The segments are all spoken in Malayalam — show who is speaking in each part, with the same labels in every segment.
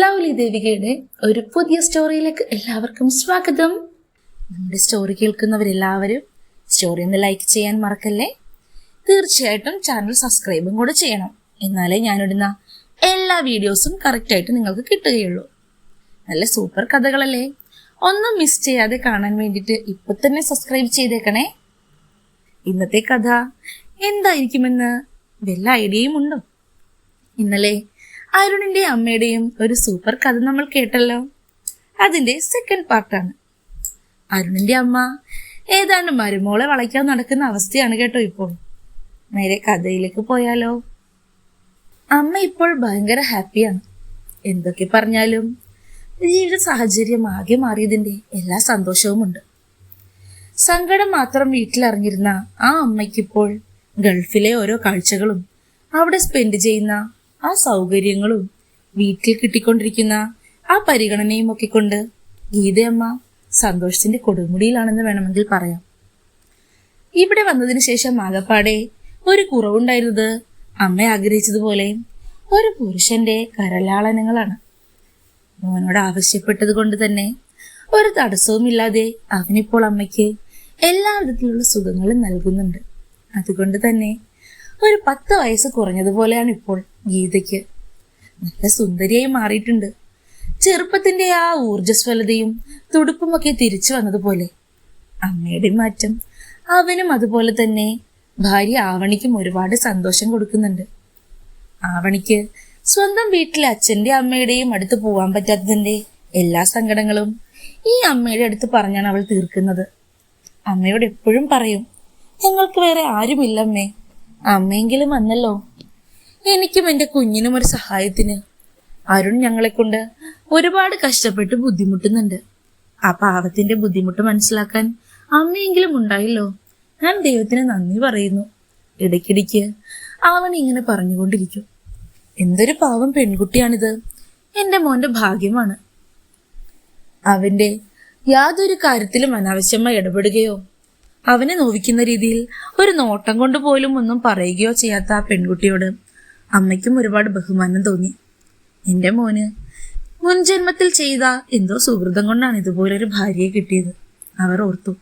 Speaker 1: ലവ്ലി ദേവികയുടെ ഒരു പുതിയ സ്റ്റോറിയിലേക്ക് എല്ലാവർക്കും സ്വാഗതം. നമ്മുടെ സ്റ്റോറി കേൾക്കുന്നവരെല്ലാവരും സ്റ്റോറി ഒന്ന് ലൈക്ക് ചെയ്യാൻ മറക്കല്ലേ? തീർച്ചയായിട്ടും ചാനൽ സബ്സ്ക്രൈബും കൂടെ ചെയ്യണം. എന്നാലേ ഞാനിടുന്ന എല്ലാ വീഡിയോസും കറക്റ്റായിട്ട് നിങ്ങൾക്ക് കിട്ടുകയുള്ളൂ. നല്ല സൂപ്പർ കഥകളല്ലേ? ഒന്നും മിസ് ചെയ്യാതെ കാണാൻ വേണ്ടിയിട്ട് ഇപ്പൊ തന്നെ സബ്സ്ക്രൈബ് ചെയ്തേക്കണേ. ഇന്നത്തെ കഥ എന്തായിരിക്കുമെന്ന് വല്ല ഐഡിയയും ഉണ്ടോ? ഇന്നലെ അരുണിന്റെ അമ്മയുടെയും ഒരു സൂപ്പർ കഥ നമ്മൾ കേട്ടല്ലോ. അതിന്റെ സെക്കൻഡ് പാർട്ടാണ് അരുണിന്റെ അമ്മ ഏതാണ്ട് മരുമോളെ വളയ്ക്കാൻ നടക്കുന്ന അവസ്ഥയാണ് കേട്ടോ ഇപ്പോൾ. നേരെ കഥയിലേക്ക് പോയാലോ? അമ്മ ഇപ്പോൾ ഭയങ്കര ഹാപ്പിയാണ്. എന്തൊക്കെ പറഞ്ഞാലും ജീവിത സാഹചര്യം ആകെ മാറിയതിന്റെ എല്ലാ സന്തോഷവുമുണ്ട് സങ്കടം മാത്രം വീട്ടിലറിഞ്ഞിരുന്ന ആ അമ്മയ്ക്കിപ്പോൾ ഗൾഫിലെ ഓരോ കാഴ്ചകളും അവിടെ സ്പെൻഡ് ചെയ്യുന്ന ആ സൗകര്യങ്ങളും വീട്ടിൽ കിട്ടിക്കൊണ്ടിരിക്കുന്ന ആ പരിഗണനയും ഒക്കെ കൊണ്ട് ഗീതയമ്മ സന്തോഷത്തിന്റെ കൊടുമുടിയിലാണെന്ന് വേണമെങ്കിൽ പറയാം. ഇവിടെ വന്നതിന് ശേഷം ആകപ്പാടെ ഒരു കുറവുണ്ടായിരുന്നത് അമ്മ ആഗ്രഹിച്ചതുപോലെ ഒരു പുരുഷന്റെ കരലാളനങ്ങളാണ്. മോനോട് ആവശ്യപ്പെട്ടത് കൊണ്ട് തന്നെ ഒരു തടസ്സവുമില്ലാതെ അവനിപ്പോൾ അമ്മയ്ക്ക് എല്ലാ വിധത്തിലുള്ള സുഖങ്ങളും നൽകുന്നുണ്ട്. അതുകൊണ്ട് തന്നെ ഒരു പത്ത് വയസ്സ് കുറഞ്ഞതുപോലെയാണ് ഇപ്പോൾ ഗീതയ്ക്ക്. നല്ല സുന്ദരിയായി മാറിയിട്ടുണ്ട്. ചെറുപ്പത്തിന്റെ ആ ഊർജസ്വലതയും തുടുപ്പുമൊക്കെ തിരിച്ചു വന്നതുപോലെ. അമ്മയുടെ മാറ്റം അവനും അതുപോലെ തന്നെ ഭാര്യ ആവണിക്കും ഒരുപാട് സന്തോഷം കൊടുക്കുന്നുണ്ട്. ആവണിക്ക് സ്വന്തം വീട്ടിലെ അച്ഛന്റെ അമ്മയുടെയും അടുത്ത് പോവാൻ പറ്റാത്തതിന്റെ എല്ലാ സങ്കടങ്ങളും ഈ അമ്മയുടെ അടുത്ത് പറഞ്ഞാണ് അവൾ തീർക്കുന്നത്. അമ്മയോട് എപ്പോഴും പറയും ഞങ്ങൾക്ക് വേറെ ആരുമില്ലമ്മേ. അമ്മയെങ്കിലും വന്നല്ലോ. എനിക്കും എന്റെ കുഞ്ഞിനും ഒരു സഹായത്തിന്. അരുൺ ഞങ്ങളെ കൊണ്ട് ഒരുപാട് കഷ്ടപ്പെട്ട് ബുദ്ധിമുട്ടുന്നുണ്ട്. ആ പാവത്തിന്റെ ബുദ്ധിമുട്ട് മനസ്സിലാക്കാൻ അമ്മയെങ്കിലും ഉണ്ടായില്ലോ. ഞാൻ ദൈവത്തിന് നന്ദി പറയുന്നു. ഇടയ്ക്കിടയ്ക്ക് അവൻ ഇങ്ങനെ പറഞ്ഞുകൊണ്ടിരിക്കും. എന്തൊരു പാവം പെൺകുട്ടിയാണിത്. എന്റെ മോന്റെ ഭാഗ്യമാണ്. അവന്റെ യാതൊരു കാര്യത്തിലും അനാവശ്യമായി ഇടപെടുകയോ അവനെ നോവിക്കുന്ന രീതിയിൽ ഒരു നോട്ടം കൊണ്ട് പോലും ഒന്നും പറയുകയോ ചെയ്യാത്ത ആ പെൺകുട്ടിയോട് അമ്മയ്ക്കും ഒരുപാട് ബഹുമാനം തോന്നി. എന്റെ മോന് മുൻജന്മത്തിൽ ചെയ്ത എന്തോ സുഹൃതം കൊണ്ടാണ് ഇതുപോലൊരു ഭാര്യയെ കിട്ടിയത് അവർ ഓർത്തു.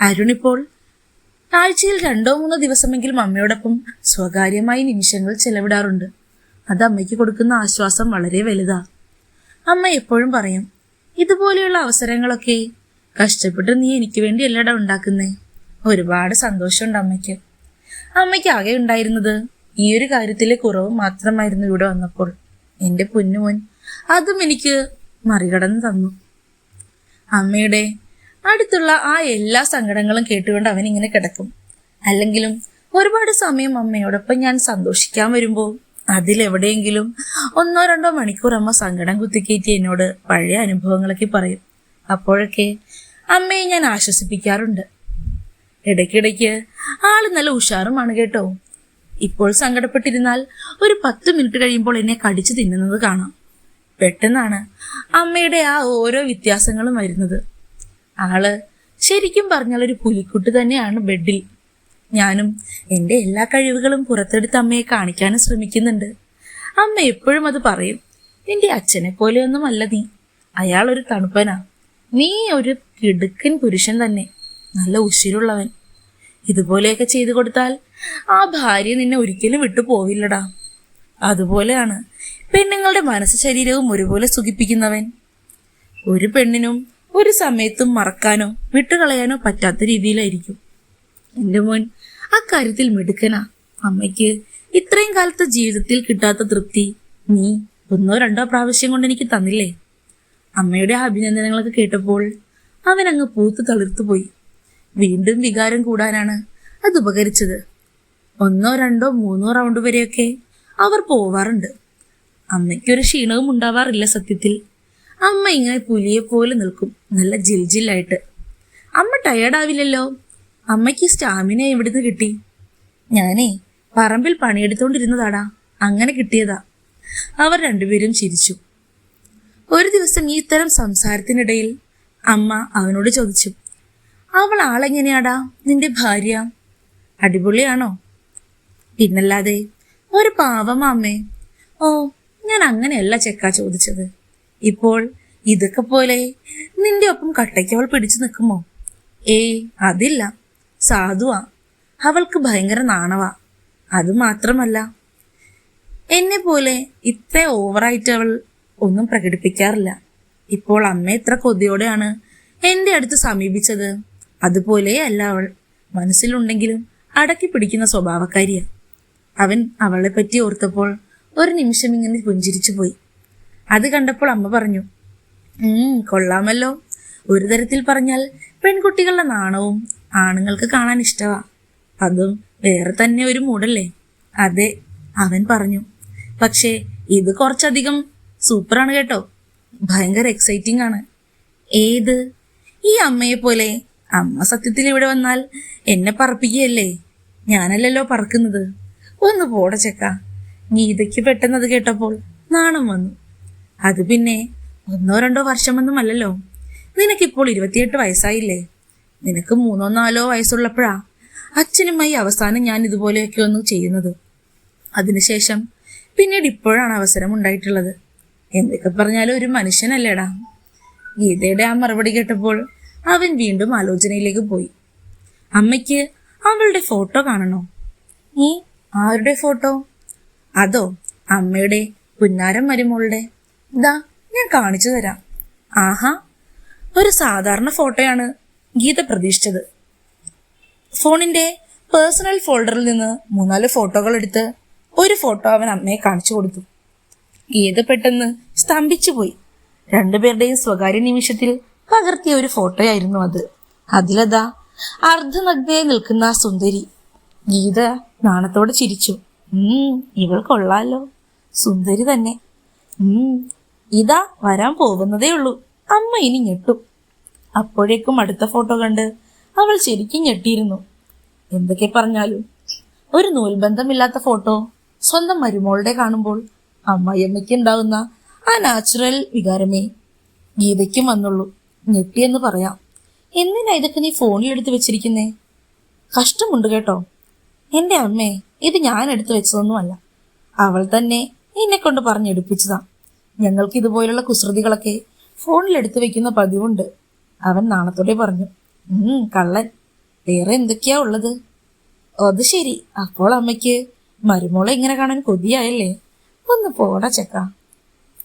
Speaker 1: അരുണിപ്പോൾ ആഴ്ചയിൽ രണ്ടോ മൂന്നോ ദിവസമെങ്കിലും അമ്മയോടൊപ്പം സ്വകാര്യമായി നിമിഷങ്ങൾ ചെലവിടാറുണ്ട്. അത് അമ്മയ്ക്ക് കൊടുക്കുന്ന ആശ്വാസം വളരെ വലുതാണ് അമ്മ എപ്പോഴും പറയും ഇതുപോലെയുള്ള അവസരങ്ങളൊക്കെ കഷ്ടപ്പെട്ട് നീ എനിക്ക് വേണ്ടി അല്ലടാ ഉണ്ടാക്കുന്നേ. ഒരുപാട് സന്തോഷമുണ്ട് അമ്മയ്ക്ക്. അമ്മയ്ക്ക് ആകെ ഉണ്ടായിരുന്നത് ഈ ഒരു കാര്യത്തിലെ കുറവ് മാത്രമായിരുന്നു ഇവിടെ വന്നപ്പോൾ. എന്റെ പൊന്നുമോൻ അതും എനിക്ക് മറികടന്ന് തന്നു. അമ്മയുടെ അടുത്തുള്ള ആ എല്ലാ സങ്കടങ്ങളും കേട്ടുകൊണ്ട് അവൻ ഇങ്ങനെ കിടക്കും. അല്ലെങ്കിലും ഒരുപാട് സമയം അമ്മയോടൊപ്പം ഞാൻ സന്തോഷിക്കാൻ വരുമ്പോൾ അതിലെവിടെയെങ്കിലും ഒന്നോ രണ്ടോ മണിക്കൂർ അമ്മ സങ്കടം കുത്തിക്കയറ്റി എന്നോട് പഴയ അനുഭവങ്ങളൊക്കെ പറയും. അപ്പോഴൊക്കെ അമ്മയെ ഞാൻ ആശ്വസിപ്പിക്കാറുണ്ട്. ഇടയ്ക്കിടയ്ക്ക് ആൾ നല്ല ഉഷാറുമാണ് കേട്ടോ. ഇപ്പോൾ സങ്കടപ്പെട്ടിരുന്നാൽ ഒരു പത്ത് മിനിറ്റ് കഴിയുമ്പോൾ എന്നെ കടിച്ചു തിന്നുന്നത് കാണാം. പെട്ടെന്നാണ് അമ്മയുടെ ആ ഓരോ വ്യത്യാസങ്ങളും വരുന്നത്. ആൾ ശരിക്കും പറഞ്ഞാൽ ഒരു പുലിക്കുട്ടി തന്നെയാണ് ബെഡിൽ. ഞാനും എന്റെ എല്ലാ കഴിവുകളും പുറത്തെടുത്ത് അമ്മയെ കാണിക്കാനും ശ്രമിക്കുന്നുണ്ട്. അമ്മ എപ്പോഴും അത് പറയും. നിന്റെ അച്ഛനെ പോലെയൊന്നുമല്ല നീ. അയാൾ ഒരു തണുപ്പനാ. നീ ഒരു കിടുക്കൻ പുരുഷൻ തന്നെ. നല്ല ഉശിരുള്ളവൻ. ഇതുപോലെയൊക്കെ ചെയ്തു കൊടുത്താൽ ആ ഭാര്യ നിന്നെ ഒരിക്കലും വിട്ടു പോവില്ലടാ. അതുപോലെയാണ് പെണ്ണുങ്ങളുടെ മനസ്സ് ശരീരവും ഒരുപോലെ സുഖിപ്പിക്കുന്നവൻ. ഒരു പെണ്ണിനും ഒരു സമയത്തും മറക്കാനോ വിട്ടുകളയാനോ പറ്റാത്ത രീതിയിലായിരിക്കും. എന്റെ മോൻ അക്കാര്യത്തിൽ മിടുക്കനാ. അമ്മയ്ക്ക് ഇത്രയും കാലത്തെ ജീവിതത്തിൽ കിട്ടാത്ത തൃപ്തി നീ ഒന്നോ രണ്ടോ പ്രാവശ്യം കൊണ്ട് എനിക്ക് തന്നില്ലേ? അമ്മയുടെ അഭിനന്ദനങ്ങളൊക്കെ കേട്ടപ്പോൾ അവൻ അങ്ങ് പൂത്തു തളിർത്തുപോയി വീണ്ടും വികാരം കൂടാനാണ് അത് ഉപകരിച്ചത്. ഒന്നോ രണ്ടോ മൂന്നോ റൗണ്ട് വരെയൊക്കെ അവർ പോവാറുണ്ട്. അമ്മയ്ക്കൊരു ക്ഷീണവും ഉണ്ടാവാറില്ല സത്യത്തിൽ. അമ്മ ഇങ്ങനെ പുലിയെ പോലെ നിൽക്കും നല്ല ജിൽജില്ലായിട്ട്. അമ്മ ടയേർഡാവില്ലല്ലോ അമ്മയ്ക്ക് സ്റ്റാമിന എവിടുന്ന് കിട്ടി? ഞാനേ പറമ്പിൽ പണിയെടുത്തോണ്ടിരുന്നതാടാ അങ്ങനെ കിട്ടിയതാ. അവർ രണ്ടുപേരും ചിരിച്ചു. ഒരു ദിവസം ഈ ഇത്തരം സംസാരത്തിനിടയിൽ അമ്മ അവനോട് ചോദിച്ചു അവൾ ആളെങ്ങനെയാടാ? നിന്റെ ഭാര്യ അടിപൊളിയാണോ? പിന്നല്ലാതെ ഒരു പാവം അമ്മേ. ഓ ഞാൻ അങ്ങനെയല്ല ചെക്ക ചോദിച്ചത്. ഇപ്പോൾ ഇതൊക്കെ പോലെ നിന്റെ ഒപ്പം കട്ടയ്ക്ക് അവൾ പിടിച്ചു നിൽക്കുമോ? ഏയ് അതില്ല. സാധുവാ. അവൾക്ക് ഭയങ്കര നാണവാ. അത് മാത്രമല്ല എന്നെ പോലെ ഇത്ര ഓവറായിട്ട് അവൾ ഒന്നും പ്രകടിപ്പിക്കാറില്ല. ഇപ്പോൾ അമ്മ എത്ര കൊതിയോടെയാണ് എന്റെ അടുത്ത് സമീപിച്ചത്. അതുപോലെ അല്ല അവൾ മനസ്സിലുണ്ടെങ്കിലും അടക്കി പിടിക്കുന്ന സ്വഭാവക്കാരിയ. അവൻ അവളെ പറ്റി ഓർത്തപ്പോൾ ഒരു നിമിഷം ഇങ്ങനെ പുഞ്ചിരിച്ചു പോയി. അത് കണ്ടപ്പോൾ അമ്മ പറഞ്ഞു കൊള്ളാമല്ലോ. ഒരു തരത്തിൽ പറഞ്ഞാൽ പെൺകുട്ടികളുടെ നാണവും ആണുങ്ങൾക്ക് കാണാൻ ഇഷ്ടവാ. അതും വേറെ തന്നെ ഒരു മൂടല്ലേ? അതെ അവൻ പറഞ്ഞു പക്ഷേ ഇത് കുറച്ചധികം സൂപ്പറാണ് കേട്ടോ. ഭയങ്കര എക്സൈറ്റിംഗ് ആണ്. ഏത്? ഈ അമ്മയെ പോലെ. അമ്മ സത്യത്തിൽ ഇവിടെ വന്നാൽ എന്നെ പറപ്പിക്കുകയല്ലേ? ഞാനല്ലല്ലോ പറക്കുന്നത്. ഒന്ന് പോട ചെക്ക. ഗീതയ്ക്ക് പെട്ടെന്ന് അത് കേട്ടപ്പോൾ നാണം വന്നു. അത് പിന്നെ ഒന്നോ രണ്ടോ വർഷമൊന്നുമല്ലല്ലോ. നിനക്കിപ്പോൾ ഇരുപത്തിയെട്ട് വയസ്സായില്ലേ? നിനക്ക് മൂന്നോ നാലോ വയസ്സുള്ളപ്പോഴാ അച്ഛനുമായി അവസാനം ഞാൻ ഇതുപോലെയൊക്കെ ഒന്ന് ചെയ്യുന്നത്. അതിനുശേഷം പിന്നീട് ഇപ്പോഴാണ് അവസരം ഉണ്ടായിട്ടുള്ളത്. എന്തൊക്കെ പറഞ്ഞാലും ഒരു മനുഷ്യനല്ലേടാ. ഗീതയുടെ ആ മറുപടി കേട്ടപ്പോൾ അവൻ വീണ്ടും ആലോചനയിലേക്ക് പോയി. അമ്മയ്ക്ക് അവളുടെ ഫോട്ടോ കാണണോ? ഈ ആരുടെ ഫോട്ടോ? അതോ അമ്മയുടെ പുന്നാരം മരുമോളുടെ? ദാ ഞാൻ കാണിച്ചു തരാം. ആഹാ ഒരു സാധാരണ ഫോട്ടോയാണ് ഗീത പ്രതീക്ഷിച്ചത്. ഫോണിന്റെ പേഴ്സണൽ ഫോൾഡറിൽ നിന്ന് മൂന്നാൽ ഫോട്ടോകൾ എടുത്ത് ഒരു ഫോട്ടോ അവൻ അമ്മയെ കാണിച്ചു കൊടുത്തു. ഗീത പെട്ടെന്ന്? സ്തംഭിച്ചുപോയി രണ്ടുപേരുടെയും സ്വകാര്യ നിമിഷത്തിൽ പകർത്തിയ ഒരു ഫോട്ടോയായിരുന്നു അത്. അതിലതാ അർദ്ധനഗ്നയെ നിൽക്കുന്ന ആ സുന്ദരി. ഗീത നാണത്തോടെ ചിരിച്ചു. ഉം ഇവൾ കൊള്ളാലോ. സുന്ദരി തന്നെ. ഉം ഇതാ വരാൻ പോകുന്നതേ ഉള്ളൂ. അമ്മ ഇനി ഞെട്ടും. അപ്പോഴേക്കും അടുത്ത ഫോട്ടോ കണ്ട് അവൾ ശരിക്കും ഞെട്ടിയിരുന്നു. എന്തൊക്കെ പറഞ്ഞാലും. ഒരു നൂൽബന്ധമില്ലാത്ത ഫോട്ടോ സ്വന്തം മരുമോളുടെ കാണുമ്പോൾ അമ്മായിയമ്മയ്ക്ക് ഉണ്ടാകുന്ന ആ നാച്ചുറൽ വികാരമേ ഗീതയ്ക്കും വന്നുള്ളൂ. ഞെട്ടിയെന്ന് പറയാം. എന്തിനാ ഇതൊക്കെ നീ ഫോണിൽ എടുത്ത് വെച്ചിരിക്കുന്നേ? കഷ്ടമുണ്ട് കേട്ടോ. എന്റെ അമ്മേ ഇത് ഞാൻ എടുത്തു വെച്ചതൊന്നുമല്ല. അവൾ തന്നെ എന്നെ കൊണ്ട് പറഞ്ഞെടുപ്പിച്ചതാ ഞങ്ങൾക്ക് ഇതുപോലുള്ള കുസൃതികളൊക്കെ ഫോണിൽ എടുത്തു വെക്കുന്ന പതിവുണ്ട്. അവൻ നാണത്തോടെ പറഞ്ഞു. ഉം കള്ളൻ. വേറെ എന്തൊക്കെയാ ഉള്ളത്? അത് ശരി. അപ്പോൾ അമ്മയ്ക്ക് മരുമോളെ ഇങ്ങനെ കാണാൻ കൊതിയായല്ലേ? ഒന്ന് പോടാ ചെക്ക.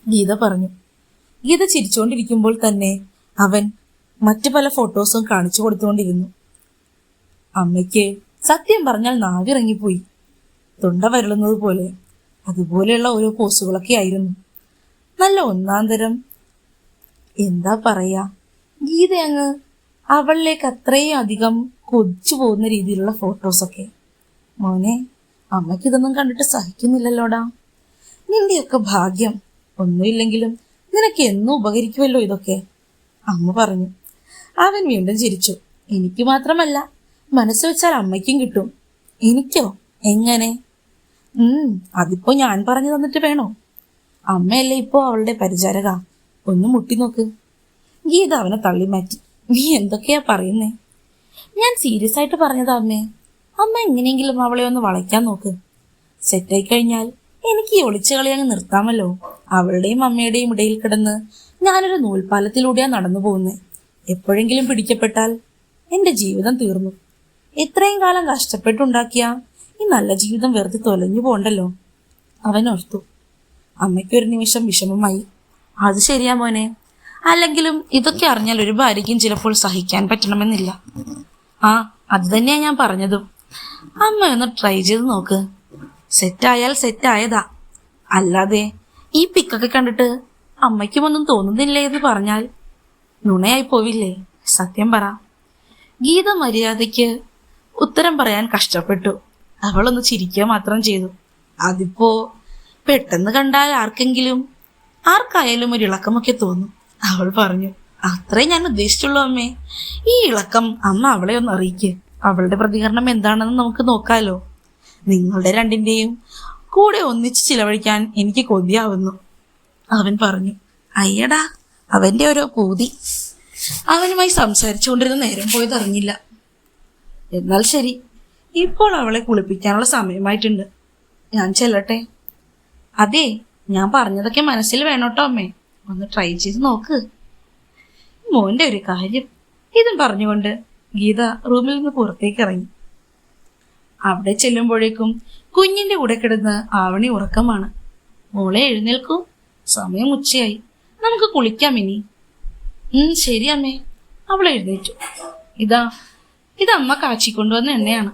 Speaker 1: ഗീത പറഞ്ഞു. ഗീത ചിരിച്ചുകൊണ്ടിരിക്കുമ്പോൾ തന്നെ അവൻ മറ്റു പല ഫോട്ടോസും കാണിച്ചു കൊടുത്തുകൊണ്ടിരുന്നു. അമ്മയ്ക്ക് സത്യം പറഞ്ഞാൽ നാവിറങ്ങിപ്പോയി. തൊണ്ട വരളുന്നത് പോലെ അതുപോലെയുള്ള ഓരോ പോസുകളൊക്കെ ആയിരുന്നു. നല്ല ഒന്നാം തരം. എന്താ പറയാ? ഗീത അങ്ങ് അവളിലേക്ക് അത്രയും അധികം കൊതിച്ചു പോകുന്ന രീതിയിലുള്ള ഫോട്ടോസൊക്കെ. മോനെ അമ്മയ്ക്ക് ഇതൊന്നും കണ്ടിട്ട് സഹിക്കുന്നില്ലല്ലോടാ. നിന്റെയൊക്കെ ഭാഗ്യം. ഒന്നുമില്ലെങ്കിലും നിനക്ക് എന്നും ഉപകരിക്കുമല്ലോ ഇതൊക്കെ. അമ്മ പറഞ്ഞു. അവൻ വീണ്ടും ചിരിച്ചു. എനിക്ക് മാത്രമല്ല മനസ്സ് വെച്ചാൽ അമ്മയ്ക്കും കിട്ടും. എനിക്കോ? എങ്ങനെ? ഉം അതിപ്പോ ഞാൻ പറഞ്ഞു തന്നിട്ട് വേണോ? അമ്മയല്ലേ ഇപ്പോ അവളുടെ പരിചാരക? ഒന്ന് മുട്ടി നോക്ക്. ഗീത അവനെ തള്ളി മാറ്റി. നീ എന്തൊക്കെയാ പറയുന്നേ? ഞാൻ സീരിയസ് ആയിട്ട് പറഞ്ഞതാ അമ്മേ. അമ്മ എങ്ങനെയെങ്കിലും അവളെ ഒന്ന് വളയ്ക്കാൻ നോക്ക്. സെറ്റായി കഴിഞ്ഞാൽ എനിക്ക് ഈ ഒളിച്ചുകളി അങ്ങ് നിർത്താമല്ലോ. അവളുടെയും അമ്മയുടെയും ഇടയിൽ കിടന്ന് ഞാനൊരു നൂൽപാലത്തിലൂടെയാണ് നടന്നു പോകുന്നത് എപ്പോഴെങ്കിലും പിടിക്കപ്പെട്ടാൽ എന്റെ ജീവിതം തീർന്നു. എത്രയും കാലം കഷ്ടപ്പെട്ടുണ്ടാക്കിയ ഈ നല്ല ജീവിതം വെറുതെ തൊലഞ്ഞു പോണ്ടല്ലോ. അവൻ ഓർത്തു. അമ്മയ്ക്കൊരു നിമിഷം വിഷമമായി. അത് ശരിയാ മോനെ. അല്ലെങ്കിലും ഇതൊക്കെ അറിഞ്ഞാൽ ഒരു ഭാര്യയ്ക്കും ചിലപ്പോൾ സഹിക്കാൻ പറ്റണമെന്നില്ല. ആ അത് തന്നെയാ ഞാൻ പറഞ്ഞതും. അമ്മ ഒന്ന് ട്രൈ ചെയ്ത് നോക്ക്. സെറ്റായാൽ സെറ്റായതാ. അല്ലാതെ ഈ പിക്കൊക്കെ കണ്ടിട്ട് അമ്മയ്ക്കും ഒന്നും തോന്നുന്നില്ലേ എന്ന് പറഞ്ഞാൽ നുണയായി പോവില്ലേ? സത്യം പറ. ഗീത മര്യാദയ്ക്ക് ഉത്തരം പറയാൻ കഷ്ടപ്പെട്ടു. അവളൊന്ന് ചിരിക്കുക മാത്രം ചെയ്തു. അതിപ്പോ പെട്ടെന്ന് കണ്ടാൽ ആർക്കെങ്കിലും ആർക്കായാലും ഒരു ഇളക്കമൊക്കെ തോന്നും. അവൾ പറഞ്ഞു അത്രേ ഞാൻ ഉദ്ദേശിച്ചുള്ളൂ അമ്മേ. ഈ ഇളക്കം അമ്മ അവളെ ഒന്ന് അറിയിക്കേ. അവളുടെ പ്രതികരണം എന്താണെന്ന് നമുക്ക് നോക്കാലോ. നിങ്ങളുടെ രണ്ടിന്റെയും കൂടെ ഒന്നിച്ച് ചിലവഴിക്കാൻ എനിക്ക് കൊതിയാവുന്നു. അവൻ പറഞ്ഞു അയ്യടാ അവന്റെ ഓരോ കൂതി അവനുമായി സംസാരിച്ചുകൊണ്ടിരുന്ന നേരം പോയത് അറിഞ്ഞില്ല. എന്നാൽ ശരി ഇപ്പോൾ അവളെ കുളിപ്പിക്കാനുള്ള സമയമായിട്ടുണ്ട്. ഞാൻ ചെല്ലട്ടെ? അതെ ഞാൻ പറഞ്ഞതൊക്കെ മനസ്സിൽ വേണോട്ടോ അമ്മേ. ഒന്ന് ട്രൈ ചെയ്ത് നോക്ക്. മോന്റെ ഒരു കാര്യം ഇതും പറഞ്ഞുകൊണ്ട് ഗീത റൂമിൽ നിന്ന് പുറത്തേക്ക് ഇറങ്ങി. അവിടെ ചെല്ലുമ്പോഴേക്കും കുഞ്ഞിന്റെ കൂടെ കിടന്ന് ആവണി ഉറക്കമാണ്. മോളെ എഴുന്നേൽക്കൂ. സമയം ഉച്ചയായി. നമുക്ക് കുളിക്കാം ഇനി. ഉം ശരി അമ്മേ. അവൾ എഴുന്നേറ്റു. ഇതാ അമ്മ കാച്ചിക്കൊണ്ടുവന്ന എണ്ണയാണ്.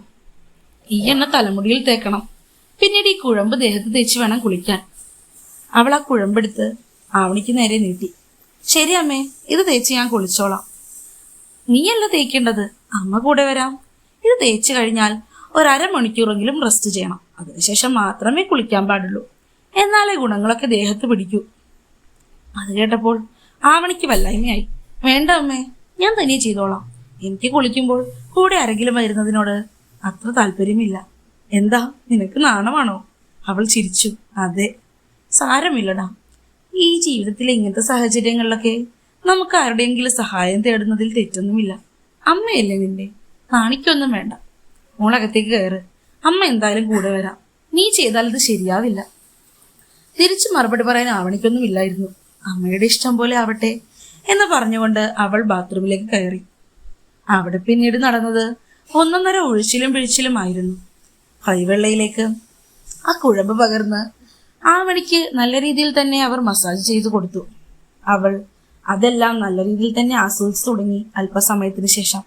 Speaker 1: ഈ എണ്ണ തലമുടിയിൽ തേക്കണം. പിന്നീട് ഈ കുഴമ്പ് ദേഹത്ത് തേച്ച് വേണം കുളിക്കാൻ. അവൾ ആ കുഴമ്പെടുത്ത് ആവണിക്ക് നേരെ നീട്ടി. ശരി അമ്മേ ഇത് തേച്ച് ഞാൻ കുളിച്ചോളാം. നീയല്ല തേക്കേണ്ടത്. അമ്മ കൂടെ വരാം. ഇത് തേച്ച് കഴിഞ്ഞാൽ ഒരമണിക്കൂറെങ്കിലും റെസ്റ്റ് ചെയ്യണം. അതിനുശേഷം മാത്രമേ കുളിക്കാൻ പാടുള്ളൂ. എന്നാലേ ഗുണങ്ങളൊക്കെ ദേഹത്ത് പിടിക്കൂ. അത് കേട്ടപ്പോൾ ആവണിക്ക് വല്ലായ്മയായി. വേണ്ട അമ്മേ ഞാൻ തനിയെ ചെയ്തോളാം. എനിക്ക് കുളിക്കുമ്പോൾ കൂടെ ആരെങ്കിലും വരുന്നതിനോട് അത്ര താല്പര്യമില്ല. എന്താ നിനക്ക് നാണമാണോ? അവൾ ചിരിച്ചു. അതെ സാരമില്ലടാ. ഈ ജീവിതത്തിലെ ഇങ്ങനത്തെ സാഹചര്യങ്ങളിലൊക്കെ നമുക്ക് ആരുടെയെങ്കിലും സഹായം തേടുന്നതിൽ തെറ്റൊന്നുമില്ല. അമ്മയല്ലേ നിന്റെ കാണിക്കൊന്നും വേണ്ട. മോളകത്തേക്ക് കയറ്. അമ്മ എന്തായാലും കൂടെ വരാം. നീ ചെയ്താൽ ഇത് ശരിയാവില്ല. തിരിച്ചു മറുപടി പറയാൻ ആവണിക്കൊന്നും ഇല്ലായിരുന്നു. അമ്മയുടെ ഇഷ്ടം പോലെ ആവട്ടെ എന്ന് പറഞ്ഞുകൊണ്ട് അവൾ ബാത്റൂമിലേക്ക് കയറി. അവിടെ പിന്നീട് നടന്നത് ഒന്നൊന്നര ഒഴിച്ചിലും പിഴിച്ചിലും ആയിരുന്നു. കൈവെള്ളയിലേക്ക് ആ കുഴമ്പ് പകർന്ന് ആ മണിക്ക് നല്ല രീതിയിൽ തന്നെ അവർ മസാജ് ചെയ്തു കൊടുത്തു. അവൾ അതെല്ലാം നല്ല രീതിയിൽ തന്നെ ആസ്വദിച്ചു തുടങ്ങി അല്പസമയത്തിന് ശേഷം.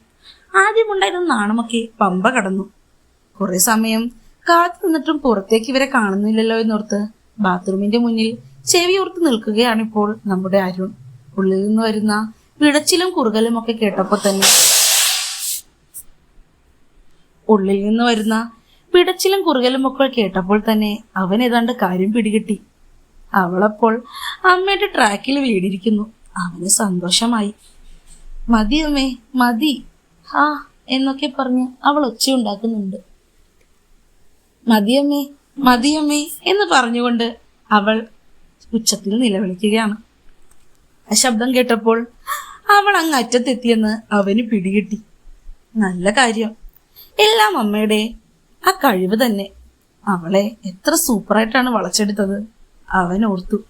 Speaker 1: ആദ്യമുണ്ടായിരുന്ന നാണമൊക്കെ പമ്പ കടന്നു. കുറെ സമയം കാത്തു നിന്നിട്ടും പുറത്തേക്ക് ഇവരെ കാണുന്നില്ലല്ലോ എന്നോർത്ത് ബാത്റൂമിന്റെ മുന്നിൽ ചെവിയോർത്ത് നിൽക്കുകയാണിപ്പോൾ നമ്മുടെ അരുൺ. ഉള്ളിൽ നിന്ന് വരുന്ന വിടച്ചിലും കുറുകലും ഒക്കെ കേട്ടപ്പോൾ തന്നെ ഉള്ളിൽ നിന്ന് വരുന്ന പിടച്ചിലും കുറുകലും ഒക്കെ കേട്ടപ്പോൾ തന്നെ അവൻ ഏതാണ്ട് കാര്യം പിടികിട്ടി. അവളപ്പോൾ അമ്മയുടെ ട്രാക്കിൽ വീടിരിക്കുന്നു അവന് സന്തോഷമായി. മതി അമ്മേ മതി ആ എന്നൊക്കെ പറഞ്ഞ് അവൾ ഒച്ചയുണ്ടാക്കുന്നുണ്ട് മതിയമ്മേ മതിയമ്മേ എന്ന് പറഞ്ഞുകൊണ്ട് അവൾ ഉച്ചത്തിൽ നിലവിളിക്കുകയാണ്. ആ ശബ്ദം കേട്ടപ്പോൾ അവൾ അങ്ങ് അറ്റത്തെത്തിയെന്ന് അവന് പിടികിട്ടി. നല്ല കാര്യം. എല്ലാം അമ്മയുടെ ആ കഴിവ് തന്നെ. അവളെ എത്ര സൂപ്പറായിട്ടാണ് വളച്ചെടുത്തത്. അവൻ ഓർത്തു.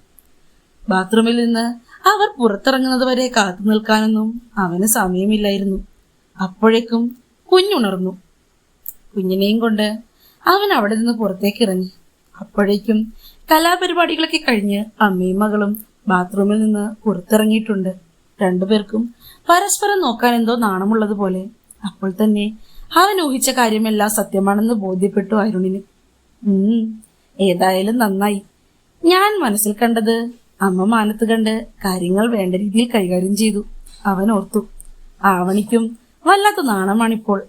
Speaker 1: ബാത്റൂമിൽ നിന്ന് അവർ പുറത്തിറങ്ങുന്നത് വരെ കാത്തു നിൽക്കാനൊന്നും അവന് സമയമില്ലായിരുന്നു. അപ്പോഴേക്കും കുഞ്ഞുണർന്നു. കുഞ്ഞിനെയും കൊണ്ട് അവൻ അവിടെ നിന്ന് പുറത്തേക്ക് ഇറങ്ങി അപ്പോഴേക്കും കലാപരിപാടികളൊക്കെ കഴിഞ്ഞ് അമ്മയും മകളും ബാത്റൂമിൽ നിന്ന് പുറത്തിറങ്ങിയിട്ടുണ്ട്. രണ്ടുപേർക്കും പരസ്പരം നോക്കാൻ എന്തോ നാണമുള്ളതുപോലെ അപ്പോൾ തന്നെ അവൻ ഊഹിച്ച കാര്യമെല്ലാം സത്യമാണെന്ന് ബോധ്യപ്പെട്ടു അരുണിന്. ഉം ഏതായാലും നന്നായി. ഞാൻ മനസ്സിൽ കണ്ടത് അമ്മ മാനത്ത് കണ്ട് കാര്യങ്ങൾ വേണ്ട രീതിയിൽ കൈകാര്യം ചെയ്തു. അവൻ ഓർത്തു. ആവണിക്കും വല്ലാത്ത നാണമാണിപ്പോൾ.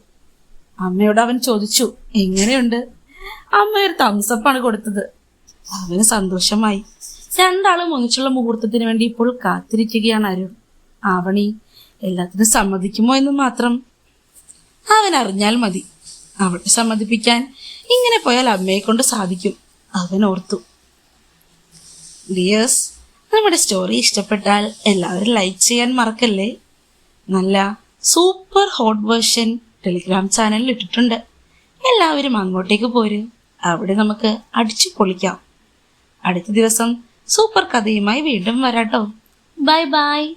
Speaker 1: അമ്മയോട് അവൻ ചോദിച്ചു എങ്ങനെയുണ്ട്? അമ്മ ഒരു തംസപ്പാണ് കൊടുത്തത്. അവന് സന്തോഷമായി. രണ്ടാളും ഒന്നിച്ചുള്ള മുഹൂർത്തത്തിന് വേണ്ടി ഇപ്പോൾ കാത്തിരിക്കുകയാണ് അരുൺ. ആവണി എല്ലാത്തിനും സമ്മതിക്കുമോ എന്ന് മാത്രം. അവൻ അറിഞ്ഞാൽ മതി. അവളെ സമ്മതിപ്പിക്കാൻ ഇങ്ങനെ പോയാൽ അമ്മയെ കൊണ്ട് സാധിക്കും. അവൻ ഓർത്തു. ഡിയേഴ്സ് നമ്മുടെ സ്റ്റോറി ഇഷ്ടപ്പെട്ടാൽ എല്ലാവരും ലൈക്ക് ചെയ്യാൻ മറക്കല്ലേ? നല്ല സൂപ്പർ ഹോട്ട് വേർഷൻ ടെലിഗ്രാം ചാനലിൽ ഇട്ടിട്ടുണ്ട്. എല്ലാവരും അങ്ങോട്ടേക്ക് പോര്. അവിടെ നമുക്ക് അടിച്ചു പൊളിക്കാം. അടുത്ത ദിവസം സൂപ്പർ കഥയുമായി വീണ്ടും വരാട്ടോ. Bye bye.